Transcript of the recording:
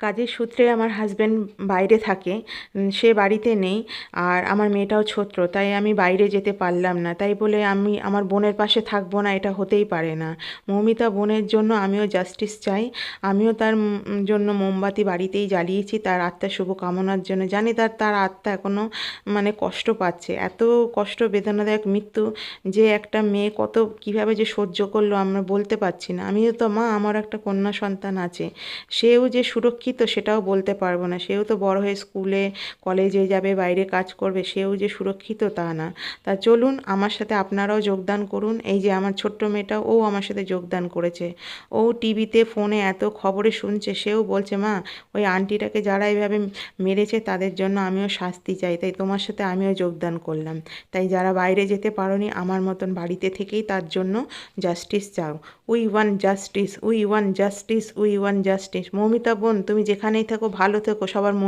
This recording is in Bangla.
কাজের সূত্রে আমার হাজব্যান্ড বাইরে থাকে সে বাড়িতে নেই আর আমার মেয়েটাও ছোট তাই আমি বাইরে যেতে পারলাম না। তাই বলে আমি আমার বোনের পাশে থাকব না, এটা হতেই পারে না। মৌমিতা বোনের জন্য আমিও জাস্টিস চাই, আমিও তার জন্য মোমবাতি বাড়িতেই জ্বালিয়েছি, তার আত্মার শুভকামনার জন্য। জানি তার তার আত্মা এখনও মানে কষ্ট পাচ্ছে। এত কষ্ট, বেদনাদায়ক মৃত্যু যে একটা মেয়ে কত, কীভাবে যে সহ্য করল আমরা বলতে পারছি না। আমিও তো মা, আমার একটা কন্যা সন্তান আছে। সেও যে সুরক্ষিত সেটাও বলতে পারব না। সেও তো বড় হয়ে স্কুলে কলেজে যাবে, বাইরে কাজ করবে, সেও যে সুরক্ষিত তা না। তা চলুন, আমার সাথে আপনারাও যোগদান করুন। এই যে আমার ছোট্ট মেয়েটা, ও আমার সাথে যোগদান করেছে। ও টিভিতে ফোনে এত খবরে শুনছে, সেও বলছে, মা, ওই আন্টিটাকে যারা এইভাবে মেরেছে, তাদের জন্য আমিও শাস্তি চাই। তাই তোমার সাথে আমিও যোগদান করলাম। তাই যারা বাইরে যেতে পারোনি, আমার মতন বাড়িতে থেকেই তার জন্য জাস্টিস চাও। We want justice we want justice we want justice Moumita বোন তুমি যেখানেই থাকো ভালো থেকো সবার মন